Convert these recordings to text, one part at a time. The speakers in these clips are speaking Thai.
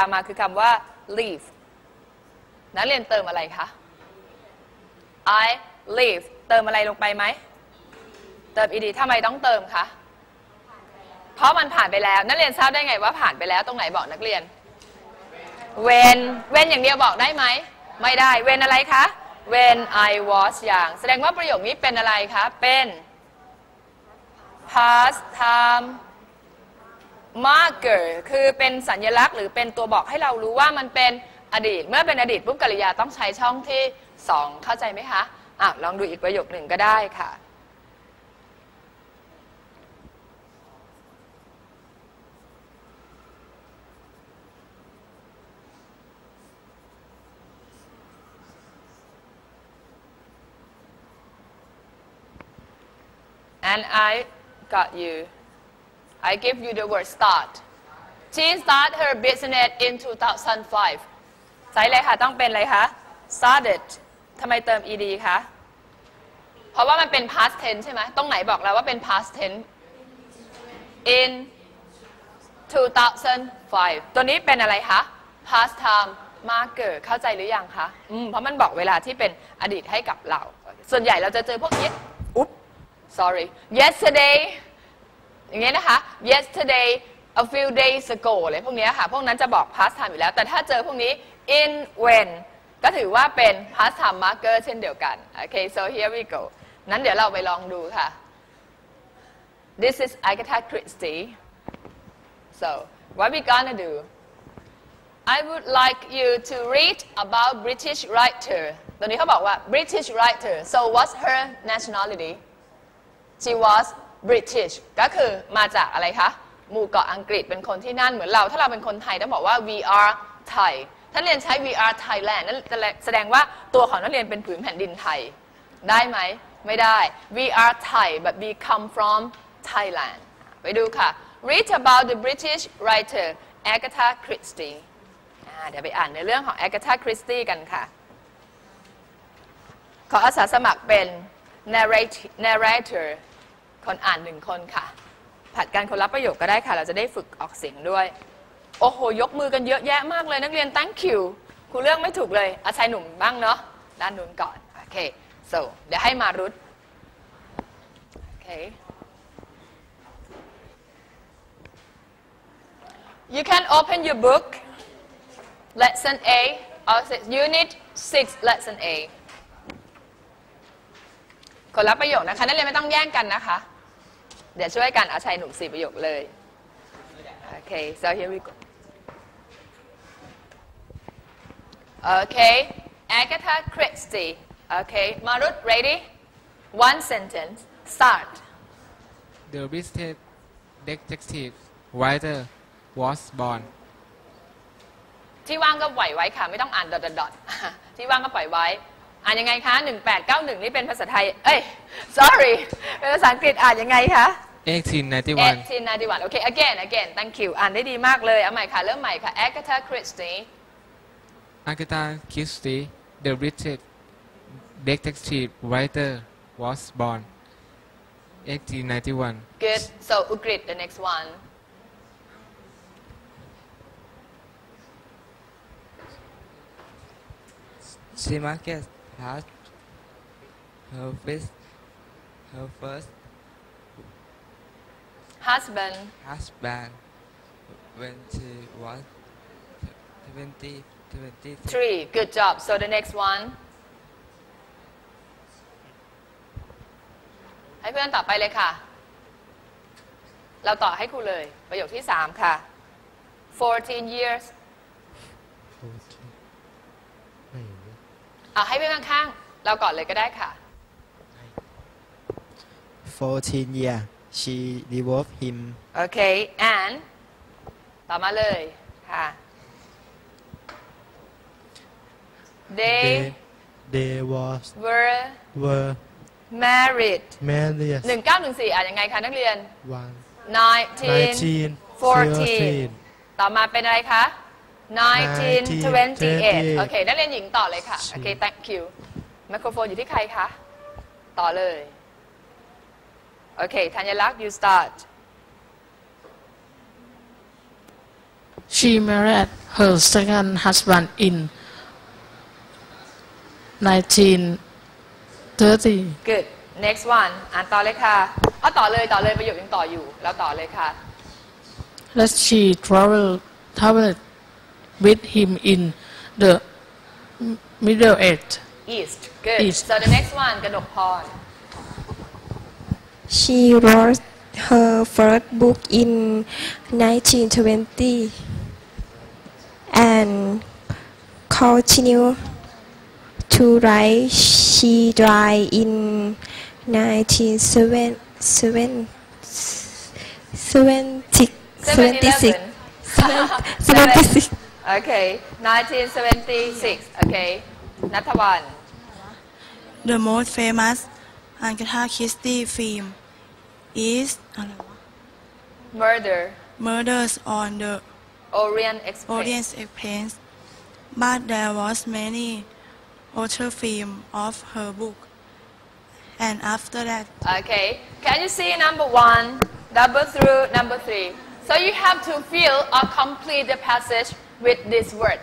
ามาคือคำว่า leave นักเรียนเติมอะไรคะ I leave เติมอะไรลงไปไหม เติม ed ทำไมต้องเติมคะ เพราะมันผ่านไปแล้ว นักเรียนทราบได้ไงว่าผ่านไปแล้วตรงไหนบอกนักเรียน when when อย่างเดียวบอกได้ไหม ไม่ได้ when อะไรคะ when I was young แสดงว่าประโยคนี้เป็นอะไรคะ เป็น past time marker คือเป็นสัญลักษณ์ หรือเป็นตัวบอกให้เรารู้ว่ามันเป็นอดีต เมื่อเป็นอดีตปุ๊บกริยาต้องใช้ช่องที่ 2 เข้าใจไหมคะอะลองดูอีกประโยคหนึ่งก็ได้ค่ะ and I got you. I give you the word start. She started her business in 2005. ใส่เลยค่ะ ต้องเป็นอะไรคะ started ทำไมเติม ed คะ เพราะว่ามันเป็น past tense ใช่ไหมตรงไหนบอกแล้วว่าเป็น past tense in 2005 ตัวนี้เป็นอะไรคะ past time marker เข้าใจหรือยังคะ อืม เพราะมันบอกเวลาที่เป็นอดีตให้กับเรา ส่วนใหญ่เราจะเจอพวกนี้อุ๊บ sorry yesterday อย่างเงี้ยนะคะ yesterday a few days ago อะไรพวกเนี้ยค่ะ พวกนั้นจะบอก past time อยู่แล้ว แต่ถ้าเจอพวกนี้ in when ก็ถือว่าเป็น past time marker เช่นเดียวกัน โอเค so here we go นั้นเดี๋ยวเราไปลองดูค่ะ this is Agatha Christie so what we gonna do I would like you to read about British writer ตัวนี้เขาบอกว่า British writer so what's her nationality she was British ก็คือมาจากอะไรคะหมู่เกาะอังกฤษเป็นคนที่นั่นเหมือนเรา ถ้าเราเป็นคนไทยต้องบอกว่า we are Thai ถ้าเรียนใช้ we are Thailand นั่นแสดงว่าตัวของนักเรียนเป็นผืนแผ่นดินไทย ได้ไหม ไม่ได้ we are Thai but we come from Thailand ไปดูค่ะ read about the British writer Agatha Christie เดี๋ยวไปอ่านในเรื่องของ Agatha Christie กันค่ะ ขออาสาสมัครเป็น narrator คนอ่านหนึ่งคนค่ะ ผัดกันคนรับประโยคก็ได้ค่ะ เราจะได้ฝึกออกเสียงด้วย โอ้โห ยกมือกันเยอะแยะมากเลยนักเรียน thank you ครูเลือกไม่ถูกเลยอาชายหนุ่มบ้างเนาะ ด้านนู้นก่อน โอเค so เดี๋ยวให้มารุตโอเค you can open your book lesson A or unit 6 lesson A คนรับประโยคนะคะ นักเรียนไม่ต้องแย่งกันนะคะ เดี๋ยวช่วยกันเอาชัยหนุ่มสี่ประโยคเลยโอเค so here we go okay Agatha Christie okay Marut ready one sentence start The British detective writer was born ที่ว่างก็ปล่อยไว้ค่ะ ไม่ต้องอ่านดอทดอทที่ว่างก็ปล่อยไว้ อ่านยังไงคะ 1891 นี่เป็นภาษาไทย เอ้ย sorry เป็นภาษาอังกฤษอ่านยังไงคะ 1891 1891โอเค again again thank you อ่านได้ดีมากเลย เอาใหม่ค่ะ เริ่มใหม่ค่ะ Agatha Christie Agatha Christie the British detective writer was born 1891 good so Ugrit the next one She market had her first her first husband husband when she was 20 23 three good job so the next one ให้เพื่อนต่อไปเลยค่ะ เราต่อให้ครูเลย ประโยคที่ 3 ค่ะ 14 years เอาให้เพื่อนข้างๆเราก่อนเลยก็ได้ค่ะ 14 year she divorced him โอเค and ต่อมาเลยค่ะ they they they was were were married married 1914อ่านยังไงคะนักเรียน one 19 14 ต่อมาเป็นอะไรคะ 1928 โอเค นักเรียนหญิงต่อเลยค่ะ โอเค thank you ไมโครโฟนอยู่ที่ใครคะ ต่อเลย โอเคธัญลักษณ์ you start She married her second husband in 1930. good next one อ่านต่อเลยค่ะเอาต่อเลยต่อเลยประโยคยังต่ออยู่แล้วต่อเลยค่ะ That she traveled, traveled with him in the Middle Age. east good East. so the next one กระดกพร She wrote her first book in 1920 and continued to write. She died in 1976. okay, 1976. Okay, Nathawan. The most famous Agatha Christie film is อะไรวะ murder Murders on the Orient Express Orient Express but there was many other film of her book and after that Okay, can you see number one, number through number three? So you have to fill or complete the passage with this word.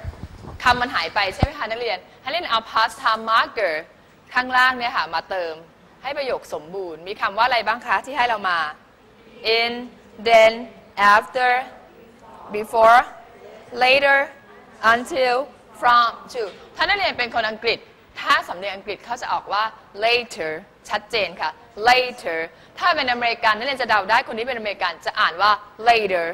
คำมันหายไปใช่ไหมคะนักเรียน ให้เล่นเอา past time marker ข้างล่างเนี่ยค่ะมาเติม ให้ประโยคสมบูรณ์ มีคำว่าอะไรบ้างคะที่ให้เรามา in then after before later until from to ถ้านักเรียนเป็นคนอังกฤษ ถ้าสำเนียงอังกฤษเขาจะออกว่า later ชัดเจนค่ะ later ถ้าเป็นอเมริกันนักเรียนจะเดาได้คนที่เป็นอเมริกันจะอ่านว่า later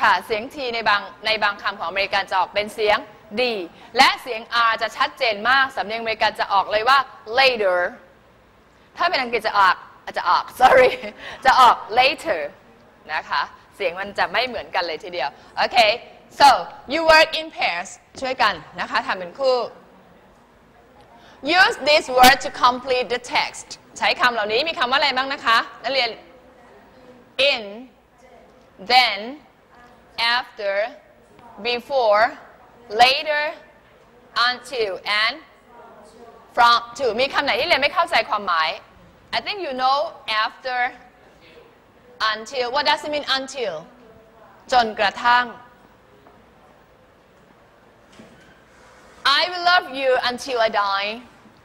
ค่ะ เสียงทีในบางในบางคำของอเมริกันจะออกเป็นเสียงดี และเสียง R จะชัดเจนมาก สำเนียงอเมริกันจะออกเลยว่า later ถ้าเป็นอังกฤษจะออกจะออก sorry จะออก later นะคะ เสียงมันจะไม่เหมือนกันเลยทีเดียว โอเค so you work in pairs ช่วยกันนะคะทำเป็นคู่ use this word to complete the text ใช้คำเหล่านี้มีคำว่าอะไรบ้างนะคะ นักเรียน in then after before later until and from to มีคำไหนที่เรียนไม่เข้าใจความหมาย I think you know after until what does it mean until จนกระทั่ง I will love you until I die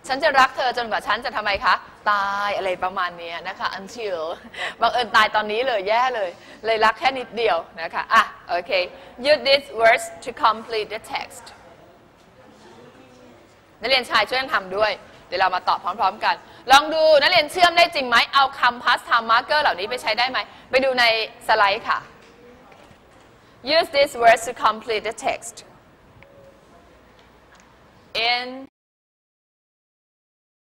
ฉันจะรักเธอจนกว่าฉันจะทำไมคะ ตายอะไรประมาณนี้นะคะ until บังเอิญตายตอนนี้เลยแย่เลย เลยรักแค่นิดเดียวนะคะ อะ โอเค use these words to complete the text นักเรียนชายช่วยกันทำด้วย เดี๋ยวเรามาตอบพร้อม ๆ กัน ลองดูนักเรียนเชื่อมได้จริงไหมเอาคำ past time marker เหล่านี้ไปใช้ได้ไหม ไปดูในสไลด์ค่ะ use these words to complete the text in